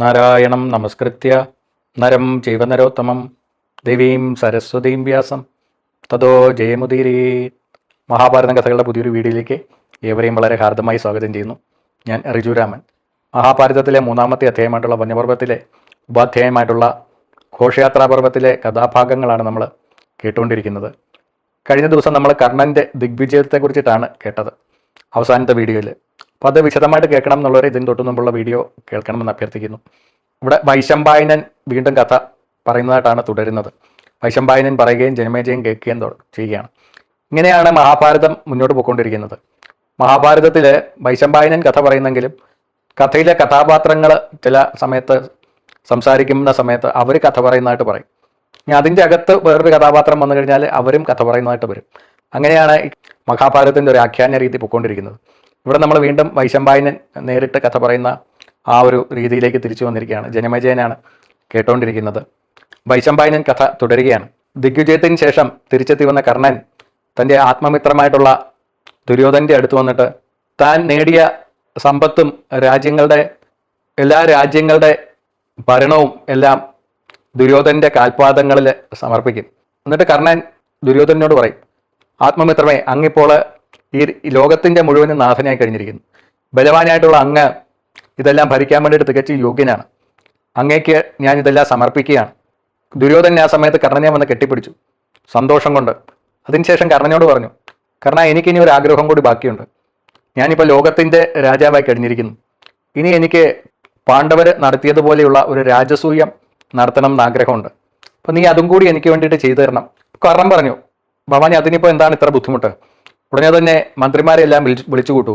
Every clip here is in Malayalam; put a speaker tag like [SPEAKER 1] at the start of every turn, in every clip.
[SPEAKER 1] നാരായണം നമസ്കൃത്യ. നരം ജൈവനരോത്തമം ദേവീം സരസ്വതീം വ്യാസം. തതോ ജയമുദീരേ. മഹാഭാരതം കഥകളുടെ പുതിയൊരു വീഡിയോയിലേക്ക് ഏവരെയും വളരെ ഹാർദമായി സ്വാഗതം ചെയ്യുന്നു. ഞാൻ റിജുരാമൻ മഹാഭാരതത്തിലെ മൂന്നാമത്തെ അധ്യായമായിട്ടുള്ള വന്യപർവത്തിലെ ഉപാധ്യായമായിട്ടുള്ള ഘോഷയാത്രാ പർവത്തിലെ കഥാഭാഗങ്ങളാണ് നമ്മൾ കേട്ടുകൊണ്ടിരിക്കുന്നത്. കഴിഞ്ഞ ദിവസം നമ്മൾ കർണന്റെ ദിഗ്വിജയത്തെക്കുറിച്ചിട്ടാണ് കേട്ടത്. അവസാനത്തെ വീഡിയോയിൽ അപ്പോൾ അത് വിശദമായിട്ട് കേൾക്കണം എന്നുള്ളവർ ഇതിന് തൊട്ട് മുമ്പുള്ള വീഡിയോ കേൾക്കണമെന്ന് അഭ്യർത്ഥിക്കുന്നു. ഇവിടെ വൈശമ്പായനൻ വീണ്ടും കഥ പറയുന്നതായിട്ടാണ് തുടരുന്നത്. വൈശമ്പായനൻ പറയുകയും ജനമേജയും കേൾക്കുകയും ചെയ്യുകയാണ്. ഇങ്ങനെയാണ് മഹാഭാരതം മുന്നോട്ട് പോയിക്കൊണ്ടിരിക്കുന്നത്. മഹാഭാരതത്തിൽ വൈശമ്പായനൻ കഥ പറയുന്നെങ്കിലും കഥയിലെ കഥാപാത്രങ്ങൾ ചില സമയത്ത് സംസാരിക്കുന്ന സമയത്ത് അവർ കഥ പറയുന്നതായിട്ട് പറയും. ഇനി അതിന്റെ അകത്ത് വേറൊരു കഥാപാത്രം വന്നു കഴിഞ്ഞാൽ അവരും കഥ പറയുന്നതായിട്ട് വരും. അങ്ങനെയാണ് മഹാഭാരതത്തിന്റെ ഒരു ആഖ്യാന രീതി പൊയ്ക്കൊണ്ടിരിക്കുന്നത്. ഇവിടെ നമ്മൾ വീണ്ടും വൈശമ്പായനൻ നേരിട്ട് കഥ പറയുന്ന ആ ഒരു രീതിയിലേക്ക് തിരിച്ചു വന്നിരിക്കുകയാണ്. ജനമേജയനാണ് കേട്ടുകൊണ്ടിരിക്കുന്നത് വൈശമ്പായനൻ കഥ തുടരുകയാണ്. ദിഗ്വിജയത്തിന് ശേഷം തിരിച്ചെത്തി വന്ന കർണൻ തന്റെ ആത്മമിത്രമായിട്ടുള്ള ദുര്യോധന്റെ അടുത്ത് വന്നിട്ട് താൻ നേടിയ സമ്പത്തും രാജ്യങ്ങളുടെ എല്ലാ രാജ്യങ്ങളുടെ ഭരണവും എല്ലാം ദുര്യോധന്റെ കാൽപാദങ്ങളിൽ സമർപ്പിക്കും. എന്നിട്ട് കർണൻ ദുര്യോധനോട് പറയും ആത്മമിത്രമേ അങ്ങിപ്പോൾ ഈ ലോകത്തിന്റെ മുഴുവനും നാഥനായി കഴിഞ്ഞിരിക്കുന്നു. ബലവാനായിട്ടുള്ള അങ്ങ് ഇതെല്ലാം ഭരിക്കാൻ വേണ്ടിയിട്ട് തികച്ചും യോഗ്യനാണ്. അങ്ങേക്ക് ഞാൻ ഇതെല്ലാം സമർപ്പിക്കുകയാണ്. ദുര്യോധനൻ ആ സമയത്ത് കർണനെ വന്ന് കെട്ടിപ്പിടിച്ചു. സന്തോഷം കൊണ്ട്. അതിനുശേഷം കർണനോട് പറഞ്ഞു കർണ എനിക്കിനി ഒരു ആഗ്രഹം കൂടി ബാക്കിയുണ്ട്. ഞാനിപ്പോൾ ലോകത്തിന്റെ രാജാവായി കഴിഞ്ഞിരിക്കുന്നു. ഇനി എനിക്ക് പാണ്ഡവർ നടത്തിയതുപോലെയുള്ള ഒരു രാജസൂയം നടത്തണം എന്ന് ആഗ്രഹമുണ്ട്. അപ്പം നീ അതും കൂടി എനിക്ക് വേണ്ടിയിട്ട് ചെയ്തു തരണം. കർണം പറഞ്ഞു ഭവാനി അതിനിപ്പോൾ എന്താണ് ഇത്ര ബുദ്ധിമുട്ട്? ഉടനെ തന്നെ മന്ത്രിമാരെ എല്ലാം വിളിച്ചു കൂട്ടു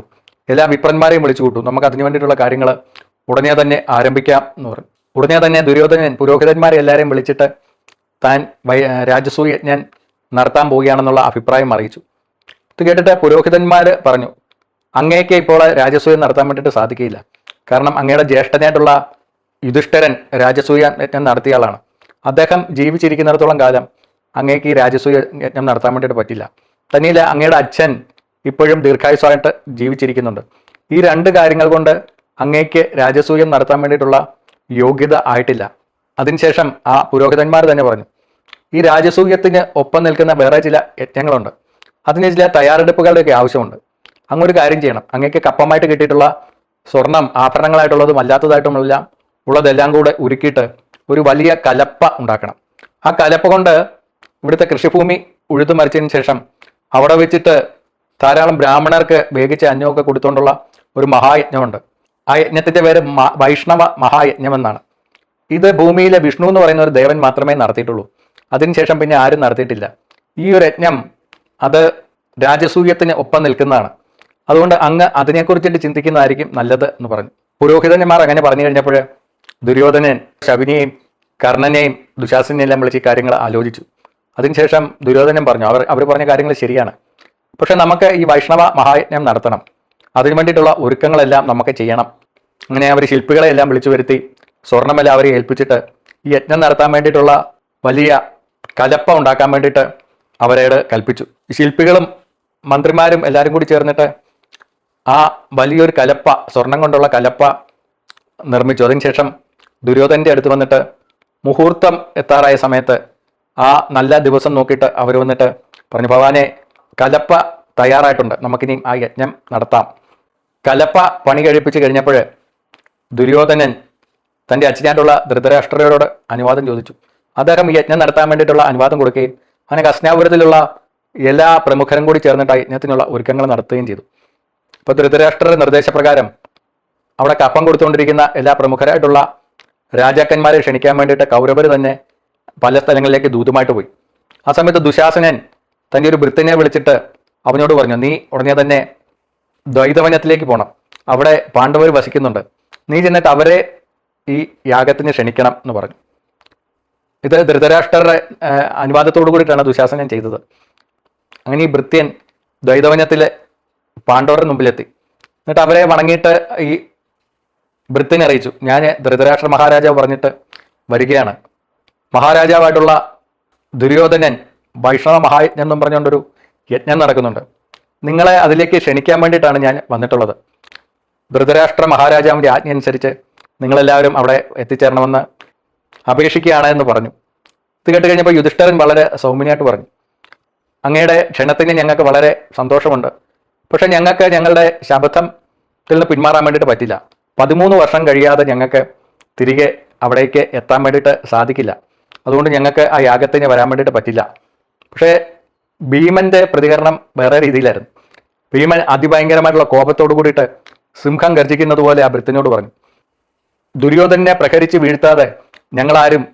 [SPEAKER 1] എല്ലാ വിപ്രന്മാരെയും വിളിച്ചു കൂട്ടു നമുക്ക് അതിനു വേണ്ടിയിട്ടുള്ള കാര്യങ്ങൾ ഉടനെ തന്നെ ആരംഭിക്കാം എന്ന് പറഞ്ഞു. ഉടനെ തന്നെ ദുര്യോധനൻ പുരോഹിതന്മാരെ എല്ലാവരെയും വിളിച്ചിട്ട് താൻ വൈ രാജസൂയജ്ഞൻ നടത്താൻ പോവുകയാണെന്നുള്ള അഭിപ്രായം അറിയിച്ചു. ഇത് കേട്ടിട്ട് പുരോഹിതന്മാർ പറഞ്ഞു അങ്ങേക്ക് ഇപ്പോൾ രാജസൂയം നടത്താൻ വേണ്ടിയിട്ട് സാധിക്കില്ല കാരണം അങ്ങയുടെ ജ്യേഷ്ഠനായിട്ടുള്ള യുധിഷ്ഠരൻ രാജസൂയ യജ്ഞം നടത്തിയ ആളാണ്. അദ്ദേഹം ജീവിച്ചിരിക്കുന്നിടത്തോളം കാലം അങ്ങേക്ക് ഈ രാജസൂയ യജ്ഞം നടത്താൻ വേണ്ടിയിട്ട് പറ്റില്ല. തന്നെയില്ല അങ്ങയുടെ അച്ഛൻ ഇപ്പോഴും ദീർഘായുസ്സായിട്ട് ജീവിച്ചിരിക്കുന്നുണ്ട്. ഈ രണ്ട് കാര്യങ്ങൾ കൊണ്ട് അങ്ങേക്ക് രാജസൂയം നടത്താൻ വേണ്ടിയിട്ടുള്ള യോഗ്യത ആയിട്ടില്ല. അതിനുശേഷം ആ പുരോഹിതന്മാർ തന്നെ പറഞ്ഞു ഈ രാജസൂയത്തിന് ഒപ്പം നിൽക്കുന്ന വേറെ ചില യജ്ഞങ്ങളുണ്ട്. അതിന് ചില തയ്യാറെടുപ്പുകളുടെയൊക്കെ ആവശ്യമുണ്ട്. അങ്ങൊരു കാര്യം ചെയ്യണം. അങ്ങേക്ക് കപ്പമായിട്ട് കിട്ടിയിട്ടുള്ള സ്വർണം ആഭരണങ്ങളായിട്ടുള്ളതും അല്ലാത്തതായിട്ടുമെല്ലാം ഉള്ളതെല്ലാം കൂടെ ഉരുക്കിയിട്ട് ഒരു വലിയ കലപ്പ ഉണ്ടാക്കണം. ആ കലപ്പ കൊണ്ട് ഇവിടുത്തെ കൃഷിഭൂമി ഉഴുതു മരിച്ചതിന് ശേഷം അവിടെ വെച്ചിട്ട് ധാരാളം ബ്രാഹ്മണർക്ക് വേഗിച്ച അന്നമൊക്കെ കൊടുത്തുകൊണ്ടുള്ള ഒരു മഹായജ്ഞമുണ്ട്. ആ യജ്ഞത്തിന്റെ പേര് വൈഷ്ണവ മഹായജ്ഞം എന്നാണ് ഇത് ഭൂമിയിലെ വിഷ്ണു എന്ന് പറയുന്ന ഒരു ദേവൻ മാത്രമേ നടത്തിയിട്ടുള്ളൂ. അതിനുശേഷം പിന്നെ ആരും നടത്തിയിട്ടില്ല. ഈ ഒരു യജ്ഞം അത് രാജസൂയത്തിന് ഒപ്പം നിൽക്കുന്നതാണ്. അതുകൊണ്ട് അങ്ങ് അതിനെക്കുറിച്ചിട്ട് ചിന്തിക്കുന്നതായിരിക്കും നല്ലത് എന്ന് പറഞ്ഞു. പുരോഹിതന്മാർ അങ്ങനെ പറഞ്ഞു കഴിഞ്ഞപ്പോൾ ദുര്യോധനൻ ശകുനിയെയും കർണനെയും ദുശാസനെയും എല്ലാം വിളിച്ച് കാര്യങ്ങൾ ആലോചിച്ചു. അതിനുശേഷം ദുര്യോധനൻ പറഞ്ഞു അവർ അവർ പറഞ്ഞ കാര്യങ്ങൾ ശരിയാണ്. പക്ഷെ നമുക്ക് ഈ വൈഷ്ണവ മഹായജ്ഞം നടത്തണം. അതിനു വേണ്ടിയിട്ടുള്ള ഒരുക്കങ്ങളെല്ലാം നമുക്ക് ചെയ്യണം. അങ്ങനെ അവർ ശില്പികളെ എല്ലാം വിളിച്ചു വരുത്തി സ്വർണമെല്ലാം അവരെ ഏൽപ്പിച്ചിട്ട് ഈ യജ്ഞം നടത്താൻ വേണ്ടിയിട്ടുള്ള വലിയ കലപ്പ ഉണ്ടാക്കാൻ വേണ്ടിയിട്ട് അവരോട് കൽപ്പിച്ചു. ശില്പികളും മന്ത്രിമാരും എല്ലാവരും കൂടി ചേർന്നിട്ട് ആ വലിയൊരു കലപ്പ സ്വർണം കൊണ്ടുള്ള കലപ്പ നിർമ്മിച്ചു. അതിനുശേഷം ദുര്യോധന്റെ അടുത്ത് വന്നിട്ട് മുഹൂർത്തം എത്താറായ സമയത്ത് ആ നല്ല ദിവസം നോക്കിയിട്ട് അവർ വന്നിട്ട് പറഞ്ഞു ഭഗവാനെ കലപ്പ തയ്യാറായിട്ടുണ്ട്. നമുക്കിനി ആ യജ്ഞം നടത്താം. കലപ്പ പണി കഴിപ്പിച്ച് കഴിഞ്ഞപ്പോൾ ദുര്യോധനൻ തന്റെ അച്ഛനായിട്ടുള്ള ധൃതരാഷ്ട്രരോട് അനുവാദം ചോദിച്ചു. അദ്ദേഹം ഈ യജ്ഞം നടത്താൻ വേണ്ടിയിട്ടുള്ള അനുവാദം കൊടുക്കുകയും അങ്ങനെ കസ്നാപുരത്തിലുള്ള എല്ലാ പ്രമുഖരും കൂടി ചേർന്നിട്ട് യജ്ഞത്തിനുള്ള ഒരുക്കങ്ങൾ നടത്തുകയും ചെയ്തു. ഇപ്പോൾ ധൃതരാഷ്ട്രയുടെ നിർദ്ദേശപ്രകാരം അവിടെ കപ്പം കൊടുത്തുകൊണ്ടിരിക്കുന്ന എല്ലാ പ്രമുഖരായിട്ടുള്ള രാജാക്കന്മാരെ ക്ഷണിക്കാൻ വേണ്ടിയിട്ട് കൗരവർ തന്നെ പല സ്ഥലങ്ങളിലേക്ക് ദൂതുമായിട്ട് പോയി. ആ സമയത്ത് ദുശാസനൻ തന്റെ ഒരു വൃത്തിനെ വിളിച്ചിട്ട് അവനോട് പറഞ്ഞു നീ ഉടനെ തന്നെ ദ്വൈതവനത്തിലേക്ക് പോകണം അവിടെ പാണ്ഡവർ വസിക്കുന്നുണ്ട്. നീ ചെന്നിട്ട് അവരെ ഈ യാഗത്തിന് ക്ഷണിക്കണം എന്ന് പറഞ്ഞു. ഇത് ധൃതരാഷ്ട്രരുടെ അനുവാദത്തോടു കൂടിയിട്ടാണ് ദുശാസനൻ ചെയ്തത്. അങ്ങനെ ഈ ഭൃത്യൻ ദ്വൈതവനത്തിലെ പാണ്ഡവരുടെ മുമ്പിലെത്തി. എന്നിട്ട് അവരെ വണങ്ങിയിട്ട് ഈ ഭൃത്യനെ അറിയിച്ചു. ഞാൻ ധൃതരാഷ്ട്ര മഹാരാജാവ് പറഞ്ഞിട്ട് വരികയാണ്. മഹാരാജാവായിട്ടുള്ള ദുര്യോധനൻ വൈഷ്ണവ മഹായജ്ഞം എന്നും പറഞ്ഞുകൊണ്ടൊരു യജ്ഞം നടക്കുന്നുണ്ട്. നിങ്ങളെ അതിലേക്ക് ക്ഷണിക്കാൻ വേണ്ടിയിട്ടാണ് ഞാൻ വന്നിട്ടുള്ളത്. ധൃതരാഷ്ട്ര മഹാരാജാവിന്റെ ആജ്ഞ അനുസരിച്ച് നിങ്ങളെല്ലാവരും അവിടെ എത്തിച്ചേരണമെന്ന് അപേക്ഷിക്കുകയാണ് എന്ന് പറഞ്ഞു. ഇത് കേട്ട് കഴിഞ്ഞപ്പോൾ യുധിഷ്ഠരൻ വളരെ സൗമ്യനായിട്ട് പറഞ്ഞു. അങ്ങയുടെ ക്ഷണത്തിന് ഞങ്ങൾക്ക് വളരെ സന്തോഷമുണ്ട്. പക്ഷേ ഞങ്ങൾക്ക് ഞങ്ങളുടെ ശബദത്തിൽ നിന്ന് പിന്മാറാൻ വേണ്ടിയിട്ട് പറ്റില്ല. പതിമൂന്ന് വർഷം കഴിയാതെ ഞങ്ങൾക്ക് തിരികെ അവിടേക്ക് എത്താൻ വേണ്ടിയിട്ട് സാധിക്കില്ല. അതുകൊണ്ട് ഞങ്ങൾക്ക് ആ യാഗത്തിന് വരാൻ വേണ്ടിയിട്ട് പറ്റില്ല. പക്ഷേ ഭീമന്റെ പ്രതികരണം വേറെ രീതിയിലായിരുന്നു. ഭീമൻ അതിഭയങ്കരമായിട്ടുള്ള കോപത്തോടു കൂടിയിട്ട് സിംഹം ഗർജിക്കുന്നത് പോലെ ആ ഭൃത്തിനോട് പറഞ്ഞു. ദുര്യോധനെ പ്രഹരിച്ച് വീഴ്ത്താതെ ഞങ്ങളാരും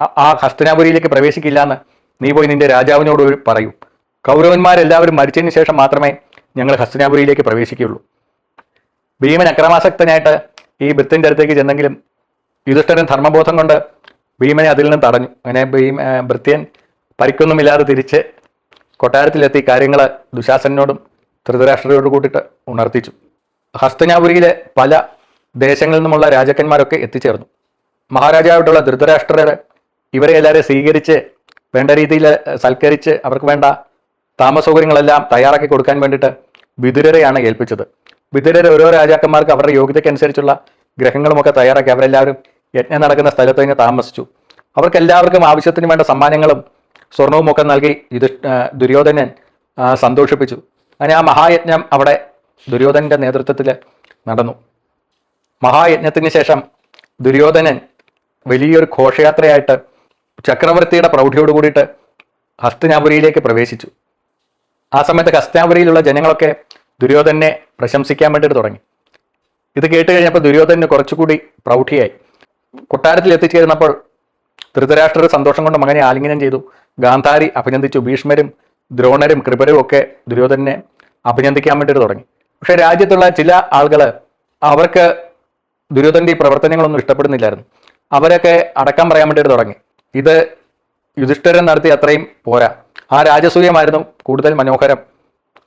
[SPEAKER 1] ആ- ഹസ്തനാപുരിയിലേക്ക് പ്രവേശിക്കില്ല എന്ന് നീ പോയി നിന്റെ രാജാവിനോട് പറയൂ. കൗരവന്മാരെല്ലാവരും മരിച്ചതിന് ശേഷം മാത്രമേ ഞങ്ങൾ ഹസ്തനാപുരിയിലേക്ക് പ്രവേശിക്കുകയുള്ളൂ. ഭീമൻ അക്രമാസക്തനായിട്ട് ഈ ഭൃത്തിന്റെ അടുത്തേക്ക് ചെന്നെങ്കിലും യുധിഷ്ഠരൻ ധർമ്മബോധം കൊണ്ട് ഭീമനെ അതിൽ നിന്ന് തടഞ്ഞു. അങ്ങനെ ഭീമ ഭൃത്യൻ പരിക്കൊന്നുമില്ലാതെ തിരിച്ച് കൊട്ടാരത്തിലെത്തി കാര്യങ്ങൾ ദുശാസനോടും ധൃതരാഷ്ട്രയോട് കൂട്ടിയിട്ട് ഉണർത്തിച്ചു. ഹസ്തനാപുരിയിലെ പല ദേശങ്ങളിൽ നിന്നുമുള്ള രാജാക്കന്മാരൊക്കെ എത്തിച്ചേർന്നു. മഹാരാജാവായിട്ടുള്ള ധൃതരാഷ്ട്രർ ഇവരെ എല്ലാവരെയും സ്വീകരിച്ച് വേണ്ട രീതിയിൽ സൽക്കരിച്ച് അവർക്ക് വേണ്ട താമസൗകര്യങ്ങളെല്ലാം തയ്യാറാക്കി കൊടുക്കാൻ വേണ്ടിയിട്ട് വിതുരരെയാണ് ഏൽപ്പിച്ചത്. വിതുരരെ ഓരോ രാജാക്കന്മാർക്ക് അവരുടെ യോഗ്യതയ്ക്കനുസരിച്ചുള്ള ഗ്രഹങ്ങളുമൊക്കെ തയ്യാറാക്കി അവരെല്ലാവരും യജ്ഞം നടക്കുന്ന സ്ഥലത്ത് തന്നെ താമസിച്ചു. അവർക്ക് എല്ലാവർക്കും ആവശ്യത്തിന് വേണ്ട സമ്മാനങ്ങളും സ്വർണവും ഒക്കെ നൽകി ഇത് ദുര്യോധനൻ സന്തോഷിപ്പിച്ചു. അങ്ങനെ ആ മഹായജ്ഞം അവിടെ ദുര്യോധനന്റെ നേതൃത്വത്തിൽ നടന്നു. മഹായജ്ഞത്തിന് ശേഷം ദുര്യോധനൻ വലിയൊരു ഘോഷയാത്രയായിട്ട് ചക്രവർത്തിയുടെ പ്രൗഢിയോട് കൂടിയിട്ട് ഹസ്തനാപുരിയിലേക്ക് പ്രവേശിച്ചു. ആ സമയത്ത് ഹസ്തനാപുരിയിലുള്ള ജനങ്ങളൊക്കെ ദുര്യോധനെ പ്രശംസിക്കാൻ വേണ്ടിയിട്ട് തുടങ്ങി. ഇത് കേട്ട് കഴിഞ്ഞപ്പോൾ ദുര്യോധനന് കുറച്ചുകൂടി പ്രൗഢിയായി. കൊട്ടാരത്തിൽ എത്തിച്ചേരുന്നപ്പോൾ ധൃതരാഷ്ട്രർ സന്തോഷം കൊണ്ട് മകനെ ആലിംഗനം ചെയ്തു. ഗാന്ധാരി അഭിനന്ദിച്ചു. ഭീഷ്മരും ദ്രോണരും കൃപരും ഒക്കെ ദുര്യോധനെ അഭിനന്ദിക്കാൻ വേണ്ടിയിട്ട് തുടങ്ങി. പക്ഷെ രാജ്യത്തുള്ള ചില ആളുകൾ അവർക്ക് ദുര്യോധന്റെ ഈ പ്രവർത്തനങ്ങളൊന്നും ഇഷ്ടപ്പെടുന്നില്ലായിരുന്നു. അവരൊക്കെ അടക്കം പറയാൻ വേണ്ടിയിട്ട് തുടങ്ങി. ഇത് യുധിഷ്ഠിരൻ നടത്തിയ അത്രയും പോരാ. ആ രാജസൂയമായിരുന്നു കൂടുതൽ മനോഹരം.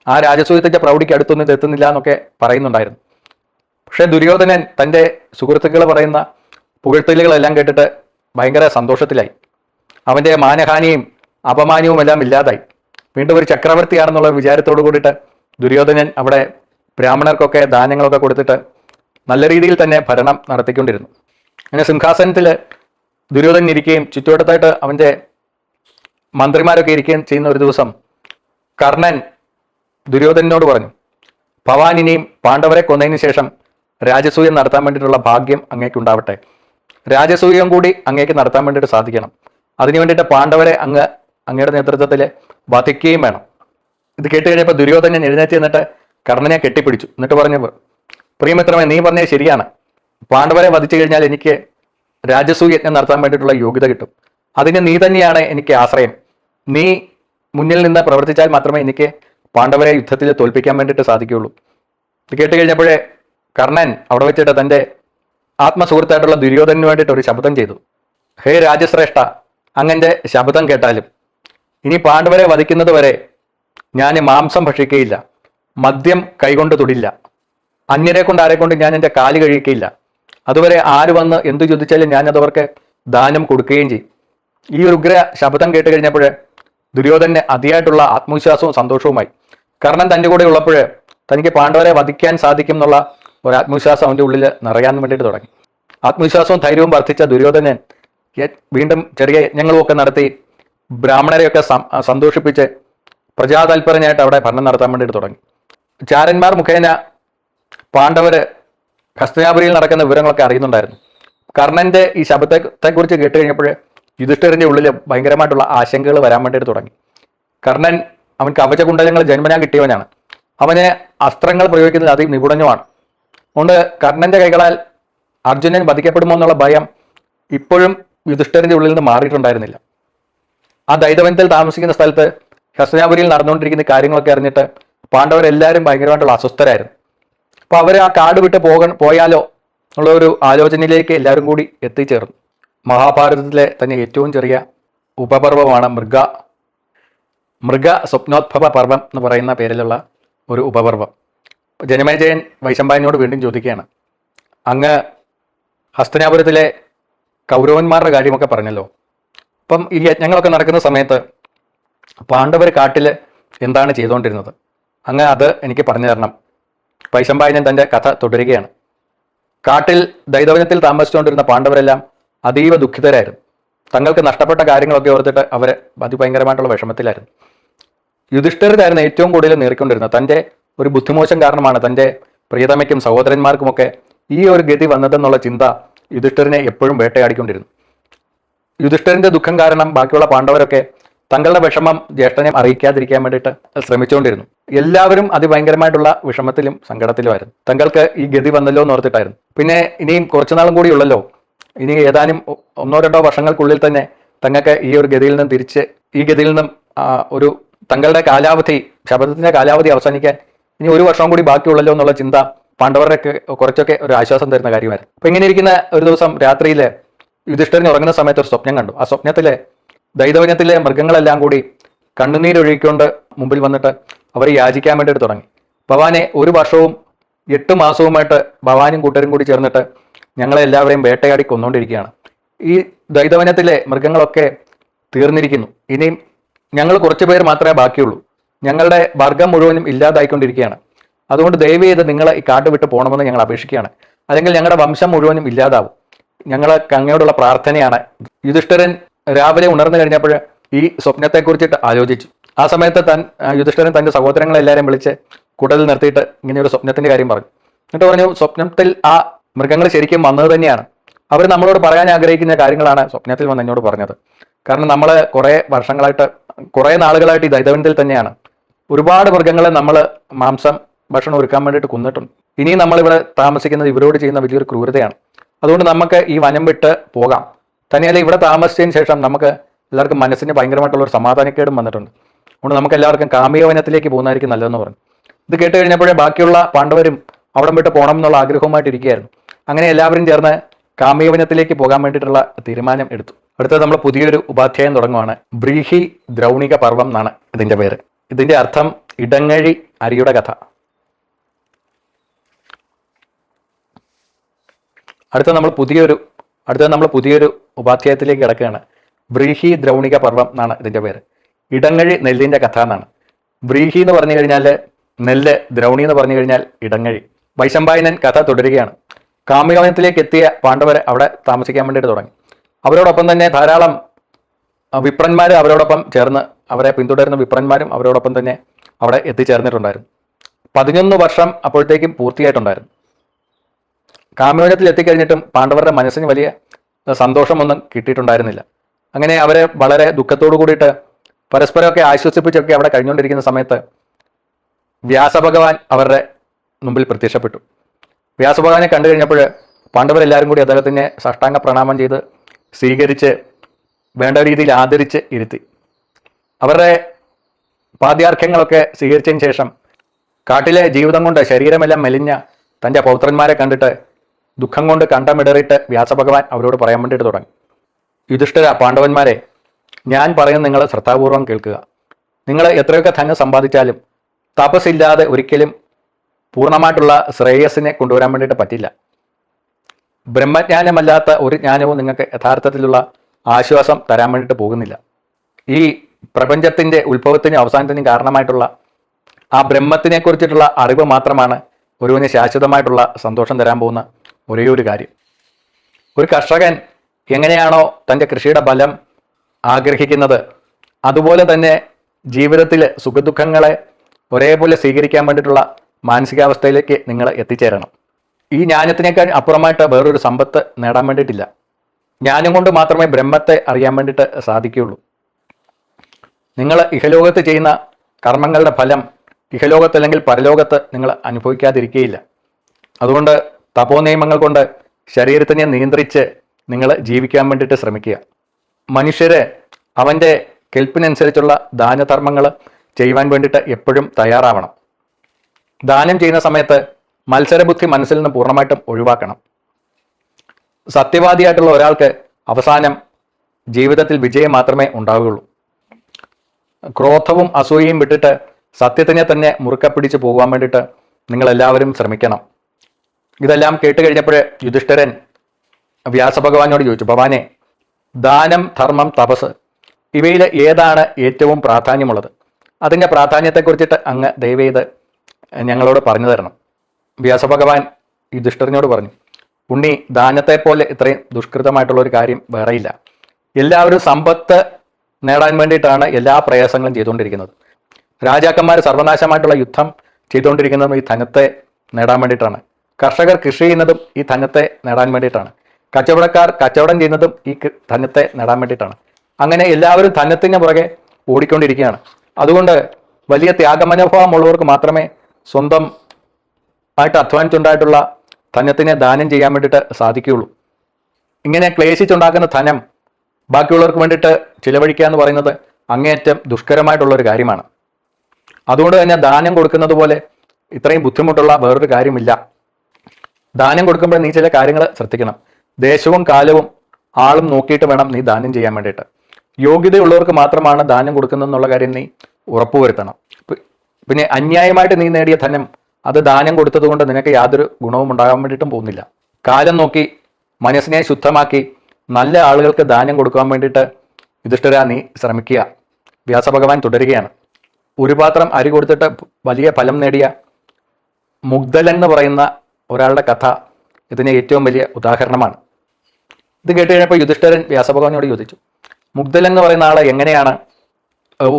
[SPEAKER 1] ആ രാജസൂയത്തിന്റെ പ്രൗഢിക്ക് അടുത്തൊന്നും എത്തുന്നില്ല എന്നൊക്കെ പറയുന്നുണ്ടായിരുന്നു. പക്ഷെ ദുര്യോധനൻ തന്റെ സുഹൃത്തുക്കൾ പറയുന്ന പുകഴ്ത്തലുകളെല്ലാം കേട്ടിട്ട് ഭയങ്കര സന്തോഷത്തിലായി. അവന്റെ മാനഹാനിയും അപമാനവും എല്ലാം ഇല്ലാതായി. വീണ്ടും ഒരു ചക്രവർത്തിയാണെന്നുള്ള വിചാരത്തോടു കൂടിയിട്ട് ദുര്യോധനൻ അവിടെ ബ്രാഹ്മണർക്കൊക്കെ ദാനങ്ങളൊക്കെ കൊടുത്തിട്ട് നല്ല രീതിയിൽ തന്നെ ഭരണം നടത്തിക്കൊണ്ടിരുന്നു. അങ്ങനെ സിംഹാസനത്തിൽ ദുര്യോധനൻ ഇരിക്കുകയും ചുറ്റുവട്ടത്തായിട്ട് അവന്റെ മന്ത്രിമാരൊക്കെ ഇരിക്കുകയും ചെയ്യുന്ന ഒരു ദിവസം കർണൻ ദുര്യോധനോട് പറഞ്ഞു ഭവാൻ ഇനിയും പാണ്ഡവരെ കൊന്നതിന് ശേഷം രാജസൂയം നടത്താൻ വേണ്ടിയിട്ടുള്ള ഭാഗ്യം അങ്ങേക്കുണ്ടാവട്ടെ. രാജസൂയം കൂടി അങ്ങേക്ക് നടത്താൻ വേണ്ടിയിട്ട് സാധിക്കണം. അതിനു വേണ്ടിയിട്ട് പാണ്ഡവരെ അങ്ങ് അങ്ങയുടെ നേതൃത്വത്തിൽ വധിക്കുകയും വേണം. ഇത് കേട്ട് കഴിഞ്ഞപ്പോൾ ദുര്യോധനൻ എഴുന്നേറ്റ് എന്നിട്ട് കർണനെ കെട്ടിപ്പിടിച്ചു. എന്നിട്ട് പറഞ്ഞു പ്രിയമിത്രമേ നീ പറഞ്ഞത് ശരിയാണ്. പാണ്ഡവരെ വധിച്ചു കഴിഞ്ഞാൽ എനിക്ക് രാജസൂയജ്ഞം നടത്താൻ വേണ്ടിയിട്ടുള്ള യോഗ്യത കിട്ടും. അതിന് നീ തന്നെയാണ് എനിക്ക് ആശ്രയം നീ മുന്നിൽ നിന്ന് പ്രവർത്തിച്ചാൽ മാത്രമേ എനിക്ക് പാണ്ഡവരെ യുദ്ധത്തിൽ തോൽപ്പിക്കാൻ വേണ്ടിയിട്ട് സാധിക്കുകയുള്ളൂ. ഇത് കേട്ട് കഴിഞ്ഞപ്പോഴേ കർണൻ അവിടെ വെച്ചിട്ട് തന്റെ ആത്മസുഹൃത്തായിട്ടുള്ള ദുര്യോധനു വേണ്ടിയിട്ട് ഒരു ശബ്ദം ചെയ്തു. ഹേ രാജശ്രേഷ്ഠ അങ്ങന്റെ ശബ്ദം കേട്ടാലും ഇനി പാണ്ഡവരെ വധിക്കുന്നത് വരെ ഞാൻ മാംസം ഭക്ഷിക്കുകയില്ല മദ്യം കൈകൊണ്ട് തൊടില്ല അന്യരെ കൊണ്ട് ആരെ കൊണ്ട് ഞാൻ എന്റെ കാൽ കഴിക്കുകയില്ല അതുവരെ ആര് വന്ന് എന്തു ചോദിച്ചാലും ഞാൻ അതവർക്ക് ദാനം കൊടുക്കുകയും ചെയ്യും. ഈ ഒരു ഉഗ്ര ശബ്ദം കേട്ട് കഴിഞ്ഞപ്പോൾ ദുര്യോധന് അതിയായിട്ടുള്ള ആത്മവിശ്വാസവും സന്തോഷവുമായി. കാരണം തന്റെ കൂടെ ഉള്ളപ്പോൾ തനിക്ക് പാണ്ഡവരെ വധിക്കാൻ സാധിക്കും എന്നുള്ള ഒരു ആത്മവിശ്വാസം അവന്റെ ഉള്ളിൽ നിറയാൻ വേണ്ടിയിട്ട് തുടങ്ങി. ആത്മവിശ്വാസവും ധൈര്യവും വർദ്ധിച്ച ദുര്യോധനൻ വീണ്ടും ചെറിയ യജ്ഞങ്ങളുമൊക്കെ നടത്തി ബ്രാഹ്മണരെയൊക്കെ സന്തോഷിപ്പിച്ച് പ്രജാതാൽപരനായിട്ട് അവിടെ ഭരണം നടത്താൻ വേണ്ടിയിട്ട് തുടങ്ങി. ചാരന്മാർ മുഖേന പാണ്ഡവര് ഹസ്തനാപുരിയിൽ നടക്കുന്ന വിവരങ്ങളൊക്കെ അറിയുന്നുണ്ടായിരുന്നു. കർണന്റെ ഈ ശബ്ദത്തെ കുറിച്ച് കേട്ട് കഴിഞ്ഞപ്പോൾ യുധിഷ്ഠിരന്റെ ഉള്ളിൽ ഭയങ്കരമായിട്ടുള്ള ആശങ്കകൾ വരാൻ വേണ്ടിയിട്ട് തുടങ്ങി. കർണൻ അവൻ കവചകുണ്ടലങ്ങൾ ജന്മനാ കിട്ടിയവനാണ്. അവന് അസ്ത്രങ്ങൾ പ്രയോഗിക്കുന്നതിൽ അതി നിപുണനുമാണ് അതുകൊണ്ട് കർണന്റെ കൈകളാൽ അർജുനൻ വധിക്കപ്പെടുമോ എന്നുള്ള ഭയം ഇപ്പോഴും യുധിഷ്ഠിരന്റെ ഉള്ളിൽ നിന്ന് മാറിയിട്ടുണ്ടായിരുന്നില്ല. ആ ദൈതവനത്തിൽ താമസിക്കുന്ന സ്ഥലത്ത് ഹസ്തനാപുരിയിൽ നടന്നുകൊണ്ടിരിക്കുന്ന കാര്യങ്ങളൊക്കെ അറിഞ്ഞിട്ട് പാണ്ഡവരെല്ലാവരും ഭയങ്കരമായിട്ടുള്ള അസ്വസ്ഥരായിരുന്നു. അപ്പൊ അവർ ആ കാട് വിട്ട് പോക പോയാലോ എന്നുള്ള ഒരു ആലോചനയിലേക്ക് എല്ലാവരും കൂടി എത്തിച്ചേർന്നു. മഹാഭാരതത്തിലെ തന്നെ ഏറ്റവും ചെറിയ ഉപപർവമാണ് മൃഗ. മൃഗ സ്വപ്നോദ്ഭവ പർവം എന്ന് പറയുന്ന പേരിലുള്ള ഒരു ഉപപർവം ജനമേജയൻ വൈശമ്പായനോട് വീണ്ടും ചോദിക്കുകയാണ്. അങ്ങ് ഹസ്തനാപുരത്തിലെ കൗരവന്മാരുടെ കാര്യമൊക്കെ പറഞ്ഞല്ലോ. അപ്പം ഈ യജ്ഞങ്ങളൊക്കെ നടക്കുന്ന സമയത്ത് പാണ്ഡവർ കാട്ടിൽ എന്താണ് ചെയ്തുകൊണ്ടിരുന്നത് അങ്ങ് അത് എനിക്ക് പറഞ്ഞു തരണം. വൈശമ്പായനൻ തന്റെ കഥ തുടരുകയാണ്. കാട്ടിൽ ദൈതവനത്തിൽ താമസിച്ചുകൊണ്ടിരുന്ന പാണ്ഡവരെല്ലാം അതീവ ദുഃഖിതരായിരുന്നു. തങ്ങൾക്ക് നഷ്ടപ്പെട്ട കാര്യങ്ങളൊക്കെ ഓർത്തിട്ട് അവർ അതിഭയങ്കരമായിട്ടുള്ള വിഷമത്തിലായിരുന്നു. യുധിഷ്ഠിരതായിരുന്നു ഏറ്റവും കൂടുതൽ നേറിക്കൊണ്ടിരുന്നത്. തന്റെ ഒരു ബുദ്ധിമോശം കാരണമാണ് തന്റെ പ്രിയതമയ്ക്കും സഹോദരന്മാർക്കുമൊക്കെ ഈ ഒരു ഗതി വന്നതെന്നുള്ള ചിന്ത യുധിഷ്ഠിരനെ എപ്പോഴും വേട്ടയാടിക്കൊണ്ടിരുന്നു. യുധിഷ്ഠിരന്റെ ദുഃഖം കാരണം ബാക്കിയുള്ള പാണ്ഡവരൊക്കെ തങ്ങളുടെ വിഷമം ജ്യേഷ്ഠനെ അറിയിക്കാതിരിക്കാൻ വേണ്ടിയിട്ട് ശ്രമിച്ചുകൊണ്ടിരുന്നു. എല്ലാവരും അതിഭയങ്കരമായിട്ടുള്ള വിഷമത്തിലും സങ്കടത്തിലുമായിരുന്നു. തങ്ങൾക്ക് ഈ ഗതി വന്നല്ലോ എന്ന് ഓർത്തിട്ടായിരുന്നു. പിന്നെ ഇനിയും കുറച്ചുനാളും കൂടി ഉള്ളല്ലോ. ഇനി ഏതാനും ഒന്നോ രണ്ടോ വർഷങ്ങൾക്കുള്ളിൽ തന്നെ തങ്ങൾക്ക് ഈ ഒരു ഗതിയിൽ നിന്നും തിരിച്ച് ഈ ഗതിയിൽ നിന്നും ഒരു തങ്ങളുടെ കാലാവധി ശബദത്തിന്റെ കാലാവധി അവസാനിക്കാൻ ഇനി ഒരു വർഷം കൂടി ബാക്കിയുള്ളല്ലോ എന്നുള്ള ചിന്ത പാണ്ഡവരുടെയൊക്കെ കുറച്ചൊക്കെ ഒരു ആശ്വാസം തരുന്ന കാര്യമായിരുന്നു. അപ്പൊ ഇങ്ങനെ ഇരിക്കുന്ന ഒരു ദിവസം രാത്രിയിൽ യുധിഷ്ഠിരൻ ഉറങ്ങുന്ന സമയത്ത് ഒരു സ്വപ്നം കണ്ടു. ആ സ്വപ്നത്തിലെ ദൈതവനത്തിലെ മൃഗങ്ങളെല്ലാം കൂടി കണ്ണുനീരൊഴുകിക്കൊണ്ട് മുമ്പിൽ വന്നിട്ട് അവരെ യാചിക്കാൻ വേണ്ടിയിട്ട് തുടങ്ങി. ഭവാനെ ഒരു വർഷവും എട്ട് മാസവുമായിട്ട് ഭവാനും കൂട്ടരും കൂടി ചേർന്നിട്ട് ഞങ്ങളെ എല്ലാവരെയും വേട്ടയാടി കൊന്നുകൊണ്ടിരിക്കുകയാണ് ഈ ദൈതവനത്തിലെ മൃഗങ്ങളൊക്കെ തീർന്നിരിക്കുന്നു. ഇനിയും ഞങ്ങൾ കുറച്ച് പേർ മാത്രമേ ബാക്കിയുള്ളൂ. ഞങ്ങളുടെ വർഗം മുഴുവനും ഇല്ലാതായിക്കൊണ്ടിരിക്കുകയാണ്. അതുകൊണ്ട് ദയവ് ചെയ്ത് നിങ്ങൾ ഈ കാട്ട് വിട്ട് പോകണമെന്ന് ഞങ്ങൾ അപേക്ഷിക്കുകയാണ്. അല്ലെങ്കിൽ ഞങ്ങളുടെ വംശം മുഴുവനും ഇല്ലാതാവും. ഞങ്ങൾ അങ്ങയോടുള്ള പ്രാർത്ഥനയാണ്. യുധിഷ്ഠിരൻ രാവിലെ ഉണർന്നു കഴിഞ്ഞപ്പോൾ ഈ സ്വപ്നത്തെക്കുറിച്ചിട്ട് ആലോചിച്ചു. ആ സമയത്ത് താൻ യുധിഷ്ഠരൻ തന്റെ സഹോദരങ്ങളെല്ലാവരെയും വിളിച്ച് കുടലിൽ നിർത്തിയിട്ട് ഇങ്ങനെ ഒരു സ്വപ്നത്തിന്റെ കാര്യം പറഞ്ഞു. എന്നിട്ട് പറഞ്ഞു സ്വപ്നത്തിൽ ആ മൃഗങ്ങൾ ശരിക്കും വന്നത് തന്നെയാണ്. അവർ നമ്മളോട് പറയാൻ ആഗ്രഹിക്കുന്ന കാര്യങ്ങളാണ് സ്വപ്നത്തിൽ വന്ന് എന്നോട് പറഞ്ഞത്. കാരണം നമ്മൾ കുറേ വർഷങ്ങളായിട്ട് കുറേ നാളുകളായിട്ട് ഈ ദൈതവനത്തിൽ തന്നെയാണ്. ഒരുപാട് മൃഗങ്ങളെ നമ്മൾ മാംസം ഭക്ഷണം ഒരുക്കാൻ വേണ്ടിയിട്ട് കൊന്നിട്ടുണ്ട്. ഇനിയും നമ്മളിവിടെ താമസിക്കുന്നത് ഇവരോട് ചെയ്യുന്ന വലിയൊരു ക്രൂരതയാണ്. അതുകൊണ്ട് നമുക്ക് ഈ വനം വിട്ട് പോകാം. തന്നെയല്ല ഇവിടെ താമസിച്ചതിന് ശേഷം നമുക്ക് എല്ലാവർക്കും മനസ്സിന് ഭയങ്കരമായിട്ടുള്ള ഒരു സമാധാനക്കേടും വന്നിട്ടുണ്ട്. അതുകൊണ്ട് നമുക്ക് എല്ലാവർക്കും കാമിക വനത്തിലേക്ക് പോകുന്നതായിരിക്കും നല്ലതെന്ന് പറഞ്ഞു. ഇത് കേട്ട് കഴിഞ്ഞപ്പോഴേ ബാക്കിയുള്ള പാണ്ഡവരും അവിടം വിട്ട് പോകണം എന്നുള്ള ആഗ്രഹവുമായിട്ട് ഇരിക്കുകയായിരുന്നു. അങ്ങനെ എല്ലാവരും ചേർന്ന് കാമികവനത്തിലേക്ക് പോകാൻ വേണ്ടിയിട്ടുള്ള തീരുമാനം എടുത്തു. അടുത്തത് നമ്മൾ പുതിയൊരു ഉപാധ്യായം തുടങ്ങുവാണ്. ബ്രീഹി ദ്രൗണിക പർവം എന്നാണ് ഇതിന്റെ പേര്. ഇതിന്റെ അർത്ഥം ഇടങ്ങഴി അരിയുടെ കഥ. അടുത്ത നമ്മൾ പുതിയൊരു അടുത്ത നമ്മൾ പുതിയൊരു ഉപാധ്യായത്തിലേക്ക് കിടക്കുകയാണ്. വ്രീഹി ദ്രൗണിക പർവം എന്നാണ് ഇതിന്റെ പേര്. ഇടങ്ങഴി നെല്ലിന്റെ കഥ എന്നാണ്. വ്രീഹി എന്ന് പറഞ്ഞു കഴിഞ്ഞാൽ നെല്ല് ദ്രൗണി എന്ന് പറഞ്ഞു കഴിഞ്ഞാൽ ഇടങ്ങഴി. വൈശമ്പായനൻ കഥ തുടരുകയാണ്. കാമികവനത്തിലേക്ക് എത്തിയ പാണ്ഡവർ അവിടെ താമസിക്കാൻ വേണ്ടിയിട്ട് തുടങ്ങി. അവരോടൊപ്പം തന്നെ ധാരാളം വിപ്രന്മാർ അവരോടൊപ്പം ചേർന്ന് അവരെ പിന്തുടരുന്ന വിപ്രന്മാരും അവരോടൊപ്പം തന്നെ അവിടെ എത്തിച്ചേർന്നിട്ടുണ്ടായിരുന്നു. പതിനൊന്ന് വർഷം അപ്പോഴത്തേക്കും പൂർത്തിയായിട്ടുണ്ടായിരുന്നു. കാമ്യവനത്തിൽ എത്തിക്കഴിഞ്ഞിട്ടും പാണ്ഡവരുടെ മനസ്സിന് വലിയ സന്തോഷമൊന്നും കിട്ടിയിട്ടുണ്ടായിരുന്നില്ല. അങ്ങനെ അവരെ വളരെ ദുഃഖത്തോടു കൂടിയിട്ട് പരസ്പരമൊക്കെ ആശ്വസിപ്പിച്ചൊക്കെ അവിടെ കഴിഞ്ഞുകൊണ്ടിരിക്കുന്ന സമയത്ത് വ്യാസഭഗവാൻ അവരുടെ മുമ്പിൽ പ്രത്യക്ഷപ്പെട്ടു. വ്യാസഭഗവാനെ കണ്ടു കഴിഞ്ഞപ്പോൾ പാണ്ഡവരെല്ലാവരും കൂടി അദ്ദേഹത്തിനെ സാഷ്ടാംഗ പ്രണാമം ചെയ്ത് സ്വീകരിച്ച് വേണ്ട രീതിയിൽ ആദരിച്ച് ഇരുത്തി. അവരുടെ പാദ്യാർഘ്യങ്ങളൊക്കെ സ്വീകരിച്ചതിന് ശേഷം കാട്ടിലെ ജീവിതം കൊണ്ട് ശരീരമെല്ലാം മെലിഞ്ഞ തന്റെ പൗത്രന്മാരെ കണ്ടിട്ട് ദുഃഖം കൊണ്ട് കണ്ടമിടറിയിട്ട് വ്യാസഭഗവാൻ അവരോട് പറയാൻ വേണ്ടിയിട്ട് തുടങ്ങി. യുധിഷ്ഠിര പാണ്ഡവന്മാരെ ഞാൻ പറയുന്നത് നിങ്ങൾ ശ്രദ്ധാപൂർവം കേൾക്കുക. നിങ്ങൾ എത്രയൊക്കെ ധനം സമ്പാദിച്ചാലും തപസ്സില്ലാതെ ഒരിക്കലും പൂർണമായിട്ടുള്ള ശ്രേയസ്സിനെ കൊണ്ടുവരാൻ വേണ്ടിയിട്ട് പറ്റില്ല. ബ്രഹ്മജ്ഞാനമല്ലാത്ത ഒരു ജ്ഞാനവും നിങ്ങൾക്ക് യഥാർത്ഥത്തിലുള്ള ആശ്വാസം തരാൻ വേണ്ടിയിട്ട് പോകുന്നില്ല. ഈ പ്രപഞ്ചത്തിന്റെ ഉത്ഭവത്തിനും അവസാനത്തിനും കാരണമായിട്ടുള്ള ആ ബ്രഹ്മത്തിനെ കുറിച്ചിട്ടുള്ള അറിവ് മാത്രമാണ് ഒരുവിന് ശാശ്വതമായിട്ടുള്ള സന്തോഷം തരാൻ പോകുന്ന ഒരേ ഒരു കാര്യം. ഒരു കർഷകൻ എങ്ങനെയാണോ തന്റെ കൃഷിയുടെ ഫലം ആഗ്രഹിക്കുന്നത് അതുപോലെ തന്നെ ജീവിതത്തിൽ സുഖദുഃഖങ്ങളെ ഒരേപോലെ സ്വീകരിക്കാൻ വേണ്ടിയിട്ടുള്ള മാനസികാവസ്ഥയിലേക്ക് നിങ്ങൾ എത്തിച്ചേരണം. ഈ ജ്ഞാനത്തിനേക്കാൾ അപ്പുറമായിട്ട് വേറൊരു സമ്പത്ത് നേടാൻ വേണ്ടിയിട്ടില്ല. ജ്ഞാനം കൊണ്ട് മാത്രമേ ബ്രഹ്മത്തെ അറിയാൻ വേണ്ടിയിട്ട് സാധിക്കുകയുള്ളൂ. നിങ്ങൾ ഇഹലോകത്ത് ചെയ്യുന്ന കർമ്മങ്ങളുടെ ഫലം ഇഹലോകത്ത് അല്ലെങ്കിൽ പരലോകത്ത് നിങ്ങൾ അനുഭവിക്കാതിരിക്കുകയില്ല അതുകൊണ്ട് തപോ നിയമങ്ങൾ കൊണ്ട് ശരീരത്തിനെ നിയന്ത്രിച്ച് നിങ്ങൾ ജീവിക്കാൻ വേണ്ടിയിട്ട് ശ്രമിക്കുക. മനുഷ്യര് അവന്റെ കെൽപ്പിനനുസരിച്ചുള്ള ദാനധർമ്മങ്ങൾ ചെയ്യുവാൻ വേണ്ടിയിട്ട് എപ്പോഴും തയ്യാറാവണം. ദാനം ചെയ്യുന്ന സമയത്ത് മത്സരബുദ്ധി മനസ്സിൽ നിന്ന് പൂർണമായിട്ടും ഒഴിവാക്കണം. സത്യവാദിയായിട്ടുള്ള ഒരാൾക്ക് അവസാനം ജീവിതത്തിൽ വിജയം മാത്രമേ ഉണ്ടാവുകയുള്ളൂ. ക്രോധവും അസൂയയും വിട്ടിട്ട് സത്യത്തിനെ തന്നെ മുറുക്കെ പിടിച്ച് പോകാൻ വേണ്ടിയിട്ട് നിങ്ങളെല്ലാവരും ശ്രമിക്കണം. ഇതെല്ലാം കേട്ട് കഴിഞ്ഞപ്പോൾ യുധിഷ്ഠിരൻ വ്യാസഭഗവാനോട് ചോദിച്ചു ഭവാനെ ദാനം ധർമ്മം തപസ് ഇവയിൽ ഏതാണ് ഏറ്റവും പ്രാധാന്യമുള്ളത്? അതിന്റെ പ്രാധാന്യത്തെക്കുറിച്ചിട്ട് അങ്ങ് ദയവേത് ഞങ്ങളോട് പറഞ്ഞു തരണം. വ്യാസഭഗവാൻ യുധിഷ്ഠിരനോട് പറഞ്ഞു ഉണ്ണി ദാനത്തെ പോലെ ഇത്രയും ദുഷ്കൃതമായിട്ടുള്ള ഒരു കാര്യം വേറെയില്ല. എല്ലാവരും സമ്പത്ത് നേടാൻ വേണ്ടിയിട്ടാണ് എല്ലാ പ്രയാസങ്ങളും ചെയ്തുകൊണ്ടിരിക്കുന്നത്. രാജാക്കന്മാർ സർവനാശമായിട്ടുള്ള യുദ്ധം ചെയ്തുകൊണ്ടിരിക്കുന്നതും ഈ ധനത്തെ നേടാൻ വേണ്ടിയിട്ടാണ്. കർഷകർ കൃഷി ചെയ്യുന്നതും ഈ ധനത്തെ നേടാൻ വേണ്ടിയിട്ടാണ്. കച്ചവടക്കാർ കച്ചവടം ചെയ്യുന്നതും ഈ ധനത്തെ നേടാൻ വേണ്ടിയിട്ടാണ്. അങ്ങനെ എല്ലാവരും ധനത്തിന് പുറകെ ഓടിക്കൊണ്ടിരിക്കുകയാണ്. അതുകൊണ്ട് വലിയ ത്യാഗമനോഭാവമുള്ളവർക്ക് മാത്രമേ സ്വന്തം ആയിട്ട് അധ്വാനിച്ചുണ്ടായിട്ടുള്ള ധനത്തിനെ ദാനം ചെയ്യാൻ വേണ്ടിയിട്ട് സാധിക്കുകയുള്ളൂ. ഇങ്ങനെ ക്ലേശിച്ചുണ്ടാക്കുന്ന ധനം ബാക്കിയുള്ളവർക്ക് വേണ്ടിയിട്ട് ചിലവഴിക്കുക എന്ന് പറയുന്നത് അങ്ങേയറ്റം ദുഷ്കരമായിട്ടുള്ള ഒരു കാര്യമാണ്. അതുകൊണ്ട് തന്നെ ദാനം കൊടുക്കുന്നത് പോലെ ഇത്രയും ബുദ്ധിമുട്ടുള്ള വേറൊരു കാര്യമില്ല. ദാനം കൊടുക്കുമ്പോൾ നീ ചില കാര്യങ്ങൾ ശ്രദ്ധിക്കണം. ദേശവും കാലവും ആളും നോക്കിയിട്ട് വേണം നീ ദാനം ചെയ്യാൻ വേണ്ടിയിട്ട്. യോഗ്യതയുള്ളവർക്ക് മാത്രമാണ് ദാനം കൊടുക്കുന്നതെന്നുള്ള കാര്യം നീ ഉറപ്പുവരുത്തണം. പിന്നെ അന്യായമായിട്ട് നീ നേടിയ ധനം അത് ദാനം കൊടുത്തത് കൊണ്ട് നിനക്ക് യാതൊരു ഗുണവും ഉണ്ടാകാൻ വേണ്ടിയിട്ടും പോകുന്നില്ല. കാലം നോക്കി മനസ്സിനെ ശുദ്ധമാക്കി നല്ല ആളുകൾക്ക് ദാനം കൊടുക്കാൻ വേണ്ടിയിട്ട് യുധിഷ്ഠിര നീ ശ്രമിക്കുക. വ്യാസഭഗവാൻ തുടരുകയാണ്. ഒരു പാത്രം അരി കൊടുത്തിട്ട് വലിയ ഫലം നേടിയ മുഗ്ധലൻ എന്ന് പറയുന്ന ഒരാളുടെ കഥ ഇതിന് ഏറ്റവും വലിയ ഉദാഹരണമാണ്. ഇത് കേട്ട് കഴിഞ്ഞപ്പോൾ യുധിഷ്ഠരൻ വ്യാസഭഗവാനോട് ചോദിച്ചു മുഗ്ധലൻ എന്ന് പറയുന്ന ആളെ എങ്ങനെയാണ്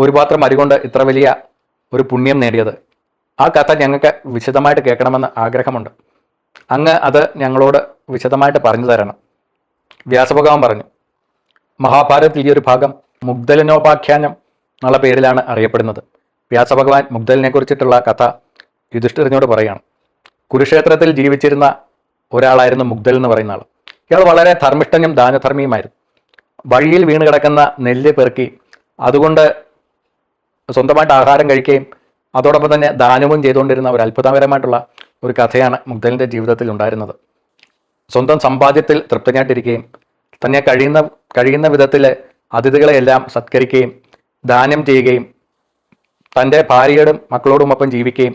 [SPEAKER 1] ഒരു പാത്രം അരി കൊണ്ട് ഇത്ര വലിയ ഒരു പുണ്യം നേടിയത്? ആ കഥ ഞങ്ങൾക്ക് വിശദമായിട്ട് കേൾക്കണമെന്ന് ആഗ്രഹമുണ്ട്. അങ്ങ് അത് ഞങ്ങളോട് വിശദമായിട്ട് പറഞ്ഞു തരണം. വ്യാസഭഗവാൻ പറഞ്ഞു മഹാഭാരതത്തിൽ ഈ ഒരു ഭാഗം മുഗ്ധലനോപാഖ്യാനം എന്നുള്ള പേരിലാണ് അറിയപ്പെടുന്നത്. വ്യാസഭഗവാൻ മുഗ്ധലിനെ കുറിച്ചിട്ടുള്ള കഥ യുധിഷ്ഠിരനോട് പറയുകയാണ് കുരുക്ഷേത്രത്തിൽ ജീവിച്ചിരുന്ന ഒരാളായിരുന്നു മുഗ്ധൽ എന്ന് പറയുന്ന ആൾ ഇയാൾ വളരെ ധർമ്മിഷ്ഠനും ദാനധർമ്മിയുമായിരുന്നു. വഴിയിൽ വീണ് കിടക്കുന്ന നെല്ല് പെറുക്കി അതുകൊണ്ട് സ്വന്തമായിട്ട് ആഹാരം കഴിക്കുകയും അതോടൊപ്പം തന്നെ ദാനവും ചെയ്തുകൊണ്ടിരുന്ന ഒരു അത്ഭുതകരമായിട്ടുള്ള ഒരു കഥയാണ് മുഗ്ധലിന്റെ ജീവിതത്തിൽ ഉണ്ടായിരുന്നത്. സ്വന്തം സമ്പാദ്യത്തിൽ തൃപ്തനായിട്ടിരിക്കുകയും തന്നെ കഴിയുന്ന കഴിയുന്ന വിധത്തിൽ അതിഥികളെയെല്ലാം സത്കരിക്കുകയും ദാനം ചെയ്യുകയും തന്റെ ഭാര്യയോടും മക്കളോടുമൊപ്പം ജീവിക്കുകയും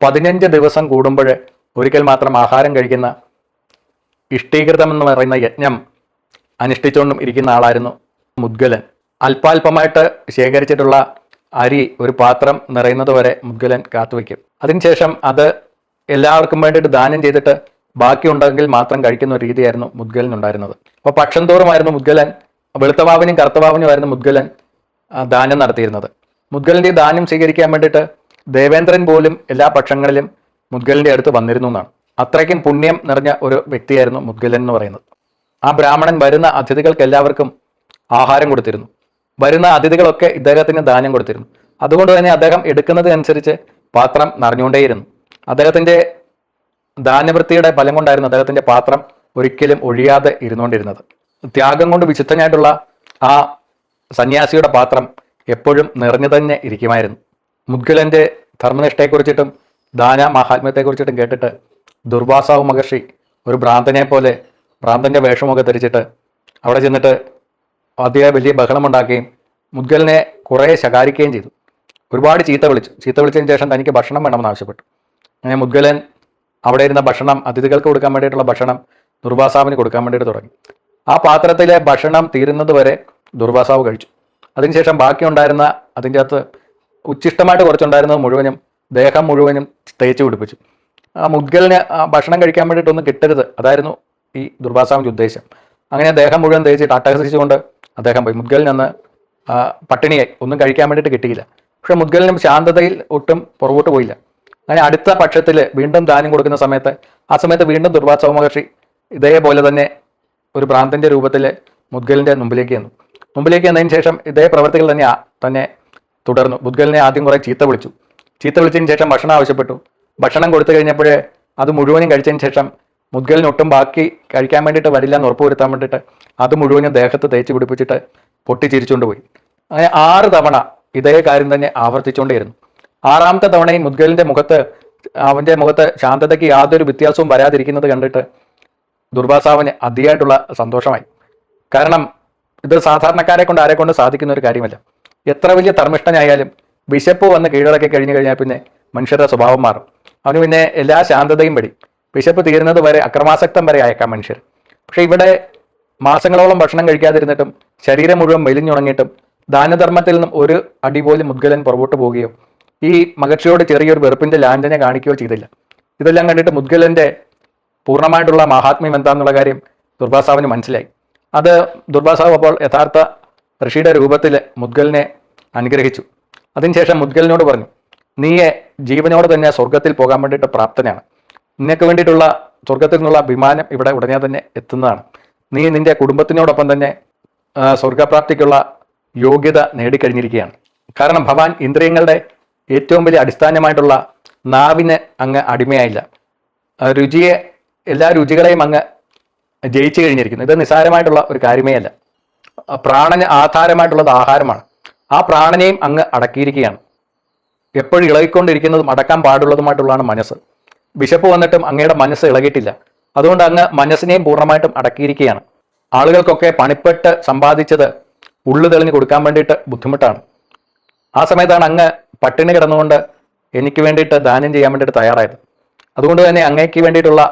[SPEAKER 1] പതിനഞ്ച് ദിവസം കൂടുമ്പോൾ ഒരിക്കൽ മാത്രം ആഹാരം കഴിക്കുന്ന ഇഷ്ടീകൃതം എന്ന് പറയുന്ന യജ്ഞം അനുഷ്ഠിച്ചുകൊണ്ടും ഇരിക്കുന്ന ആളായിരുന്നു മുദ്ഗലൻ. അല്പാൽപമായിട്ട് ശേഖരിച്ചിട്ടുള്ള അരി ഒരു പാത്രം നിറയുന്നത് വരെ മുദ്ഗലൻ കാത്തുവെക്കും അതിനുശേഷം അത് എല്ലാവർക്കും വേണ്ടിയിട്ട് ദാനം ചെയ്തിട്ട് ബാക്കിയുണ്ടെങ്കിൽ മാത്രം കഴിക്കുന്ന ഒരു രീതിയായിരുന്നു മുദ്ഗലിനുണ്ടായിരുന്നത്. അപ്പോൾ പക്ഷം തോറുമായിരുന്നു മുദ്ഗലൻ വെളുത്തവാവിനും കറുത്തവാവിനുമായിരുന്നു മുദ്ഗലൻ ദാനം നടത്തിയിരുന്നത്. മുദ്ഗലിന്റെ ദാനം സ്വീകരിക്കാൻ വേണ്ടിയിട്ട് ദേവേന്ദ്രൻ പോലും എല്ലാ പക്ഷങ്ങളിലും മുദ്ഗലിന്റെ അടുത്ത് വന്നിരുന്നു എന്നാണ്. അത്രയ്ക്കും പുണ്യം നിറഞ്ഞ ഒരു വ്യക്തിയായിരുന്നു മുദ്ഗലൻ എന്ന് പറയുന്നത്. ആ ബ്രാഹ്മണൻ വരുന്ന അതിഥികൾക്ക് എല്ലാവർക്കും ആഹാരം കൊടുത്തിരുന്നു. വരുന്ന അതിഥികളൊക്കെ ഇദ്ദേഹത്തിന് ദാനം കൊടുത്തിരുന്നു. അതുകൊണ്ട് തന്നെ അദ്ദേഹം എടുക്കുന്നതിനനുസരിച്ച് പാത്രം നിറഞ്ഞുകൊണ്ടേയിരുന്നു. അദ്ദേഹത്തിന്റെ ദാനവൃത്തിയുടെ ഫലം കൊണ്ടായിരുന്നു അദ്ദേഹത്തിന്റെ പാത്രം ഒരിക്കലും ഒഴിയാതെ ഇരുന്നുകൊണ്ടിരുന്നത്. ത്യാഗം കൊണ്ട് വിശുദ്ധനായിട്ടുള്ള ആ സന്യാസിയുടെ പാത്രം എപ്പോഴും നിറഞ്ഞു തന്നെ ഇരിക്കുമായിരുന്നു. മുദ്ഗലന്റെ ധർമ്മനിഷ്ഠയെക്കുറിച്ചിട്ടും ദാന മഹാത്മ്യത്തെക്കുറിച്ചിട്ടും കേട്ടിട്ട് ദുർവാസാവ് മഹർഷി ഒരു ഭ്രാന്തനെ പോലെ ഭ്രാന്തന്റെ വേഷമൊക്കെ ധരിച്ചിട്ട് അവിടെ ചെന്നിട്ട് അതിയെ വലിയ ബഹളമുണ്ടാക്കുകയും മുദ്ഗലിനെ കുറേ ശകാരിക്കുകയും ചെയ്തു. ഒരുപാട് ചീത്ത വിളിച്ചു. ചീത്ത വിളിച്ചതിന് ശേഷം തനിക്ക് ഭക്ഷണം വേണമെന്ന് ആവശ്യപ്പെട്ടു. അങ്ങനെ മുദ്ഗലൻ അവിടെ ഇരുന്ന ഭക്ഷണം അതിഥികൾക്ക് കൊടുക്കാൻ വേണ്ടിയിട്ടുള്ള ഭക്ഷണം ദുർവാസാവിന് കൊടുക്കാൻ വേണ്ടിയിട്ട് തുടങ്ങി. ആ പാത്രത്തിലെ ഭക്ഷണം തീരുന്നത് വരെ ദുർവാസാവ് കഴിച്ചു. അതിനുശേഷം ബാക്കിയുണ്ടായിരുന്ന അതിന്റെ അകത്ത് ഉച്ചിഷ്ടമായിട്ട് കുറച്ചുണ്ടായിരുന്നത് മുഴുവനും ദേഹം മുഴുവനും തേച്ച് പിടിപ്പിച്ചു. ആ മുദ്ഗലിന് ആ ഭക്ഷണം കഴിക്കാൻ വേണ്ടിയിട്ടൊന്നും കിട്ടരുത്. അതായിരുന്നു ഈ ദുർവാസാവിന്റെ ഉദ്ദേശം. അങ്ങനെ ദേഹം മുഴുവൻ തേച്ചിട്ട് അട്ടഹസിച്ചുകൊണ്ട് അദ്ദേഹം പോയി. മുദ്ഗലിന് അന്ന് ആ, പട്ടിണിയായി. ഒന്നും കഴിക്കാൻ വേണ്ടിയിട്ട് കിട്ടിയില്ല. പക്ഷെ മുദ്ഗലിനും ശാന്തതയിൽ ഒട്ടും പുറകോട്ട് പോയില്ല. അങ്ങനെ അടുത്ത പക്ഷത്തിൽ വീണ്ടും ദാനം കൊടുക്കുന്ന സമയത്ത് ആ സമയത്ത് വീണ്ടും ദുർവാസവ മഹർഷി ഇതേപോലെ തന്നെ ഒരു ഭ്രാന്തന്റെ രൂപത്തിൽ മുദ്ഗലിന്റെ മുമ്പിലേക്ക് വന്നു മുമ്പിലേക്ക് വന്നതിന് ശേഷം ഇതേ പ്രവർത്തികൾ തന്നെ തന്നെ തുടർന്നു. മുദ്ഗലിനെ ആദ്യം കുറേ ചീത്ത വിളിച്ചു. ചീത്ത വിളിച്ചതിന് ശേഷം ഭക്ഷണം ആവശ്യപ്പെട്ടു. ഭക്ഷണം കൊടുത്തു കഴിഞ്ഞപ്പോഴേ അത് മുഴുവനും കഴിച്ചതിന് ശേഷം മുദ്ഗലിന് ഒട്ടും ബാക്കി കഴിക്കാൻ വേണ്ടിയിട്ട് വരില്ല എന്ന് ഉറപ്പുവരുത്താൻ വേണ്ടിയിട്ട് അത് മുഴുവനും ദേഹത്ത് തേച്ച് പിടിപ്പിച്ചിട്ട് പൊട്ടിച്ചിരിച്ചുകൊണ്ട് പോയി. അങ്ങനെ ആറ് തവണ ഇതേ കാര്യം തന്നെ ആവർത്തിച്ചുകൊണ്ടേയിരുന്നു. ആറാമത്തെ തവണയും മുദ്ഗലിന്റെ മുഖത്ത് അവന്റെ മുഖത്ത് ശാന്തതയ്ക്ക് യാതൊരു വ്യത്യാസവും വരാതിരിക്കുന്നത് കണ്ടിട്ട് ദുർവാസാവിന് അതിയായിട്ടുള്ള സന്തോഷമായി. കാരണം ഇത് സാധാരണക്കാരെ കൊണ്ട് ആരെ കൊണ്ട് സാധിക്കുന്ന ഒരു കാര്യമല്ല. എത്ര വലിയ ധർമ്മിഷ്ഠനായാലും വിശപ്പ് വന്ന് കീഴടക്കി കഴിഞ്ഞു കഴിഞ്ഞാൽ പിന്നെ മനുഷ്യരുടെ സ്വഭാവം മാറും. അവന് പിന്നെ എല്ലാ ശാന്തതയും പടി വിശപ്പ് തീരുന്നത് വരെ അക്രമാസക്തം വരെ അയക്കാം മനുഷ്യർ. പക്ഷെ ഇവിടെ മാസങ്ങളോളം ഭക്ഷണം കഴിക്കാതിരുന്നിട്ടും ശരീരം മുഴുവൻ മെലിഞ്ഞുണങ്ങിയിട്ടും ദാനധർമ്മത്തിൽ നിന്നും ഒരു അടി പോലും മുദ്ഗലൻ പുറകോട്ട് പോവുകയോ ഈ മഹർഷിയോട് ചെറിയൊരു വെറുപ്പിന്റെ ലാഞ്ചന കാണിക്കുകയോ ചെയ്തില്ല. ഇതെല്ലാം കണ്ടിട്ട് മുദ്ഗലന്റെ പൂർണമായിട്ടുള്ള മഹാത്മ്യം എന്താണെന്നുള്ള കാര്യം ദുർഭാസാവിന് മനസ്സിലായി. അത് ദുർഭാസാവ് അപ്പോൾ യഥാർത്ഥ ഋഷിയുടെ രൂപത്തിൽ മുദ്ഗലിനെ അനുഗ്രഹിച്ചു. അതിനുശേഷം മുദ്ഗലിനോട് പറഞ്ഞു നീയെ ജീവനോട് തന്നെ സ്വർഗത്തിൽ പോകാൻ വേണ്ടിയിട്ട് പ്രാപ്തനാണ്. നിനക്ക് വേണ്ടിയിട്ടുള്ള സ്വർഗത്തിൽ നിന്നുള്ള വിമാനം ഇവിടെ ഉടനെ തന്നെ എത്തുന്നതാണ്. നീ നിന്റെ കുടുംബത്തിനോടൊപ്പം തന്നെ സ്വർഗപ്രാപ്തിക്കുള്ള യോഗ്യത നേടിക്കഴിഞ്ഞിരിക്കുകയാണ്. കാരണം ഭവാൻ ഇന്ദ്രിയങ്ങളുടെ ഏറ്റവും വലിയ അടിസ്ഥാനമായിട്ടുള്ള നാവിന് അങ്ങ് അടിമയായില്ല. രുചിയെ എല്ലാ രുചികളെയും അങ്ങ് ജയിച്ചു കഴിഞ്ഞിരിക്കുന്നു. ഇത് നിസ്സാരമായിട്ടുള്ള ഒരു കാര്യമേ അല്ല. പ്രാണന് ആധാരമായിട്ടുള്ളത് ആഹാരമാണ്. ആ പ്രാണനെയും അങ്ങ് അടക്കിയിരിക്കുകയാണ്. എപ്പോഴും ഇളകിക്കൊണ്ടിരിക്കുന്നതും അടക്കാൻ പാടുള്ളതുമായിട്ടുള്ളതാണ് മനസ്സ്. ബിഷപ്പ് വന്നിട്ടും അങ്ങയുടെ മനസ്സ് ഇളകിയിട്ടില്ല. അതുകൊണ്ട് അങ്ങ് മനസ്സിനെയും പൂർണമായിട്ടും അടക്കിയിരിക്കുകയാണ്. ആളുകൾക്കൊക്കെ പണിപ്പെട്ട് സമ്പാദിച്ചത് ഉള്ളു തെളിഞ്ഞു കൊടുക്കാൻ വേണ്ടിയിട്ട് ബുദ്ധിമുട്ടാണ്. ആ സമയത്താണ് അങ്ങ് പട്ടിണി കിടന്നുകൊണ്ട് എനിക്ക് വേണ്ടിയിട്ട് ദാനം ചെയ്യാൻ വേണ്ടിയിട്ട് തയ്യാറായത്. അതുകൊണ്ട് തന്നെ അങ്ങേക്ക് വേണ്ടിയിട്ടുള്ള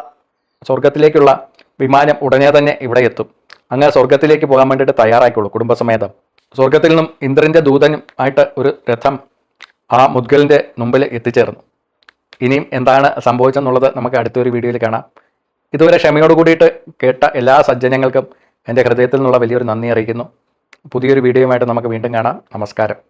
[SPEAKER 1] സ്വർഗത്തിലേക്കുള്ള വിമാനം ഉടനെ തന്നെ ഇവിടെ എത്തും. അങ്ങ് സ്വർഗത്തിലേക്ക് പോകാൻ വേണ്ടിയിട്ട് തയ്യാറായിക്കോളൂ കുടുംബസമേതം. സ്വർഗത്തിൽ നിന്നും ഇന്ദ്രന്റെ ദൂതനും ആയിട്ട് ഒരു രഥം ആ മുദ്ഗലിന്റെ മുമ്പിൽ എത്തിച്ചേർന്നു. ഇനിയും എന്താണ് സംഭവിച്ചെന്നുള്ളത് നമുക്ക് അടുത്തൊരു വീഡിയോയിൽ കാണാം. ഇതുവരെ ക്ഷമയോട് കൂടിയിട്ട് കേട്ട എല്ലാ സജ്ജനങ്ങൾക്കും എന്റെ ഹൃദയത്തിൽ നിന്നുള്ള വലിയൊരു നന്ദി അറിയിക്കുന്നു. പുതിയൊരു വീഡിയോയുമായിട്ട് നമുക്ക് വീണ്ടും കാണാം. നമസ്കാരം.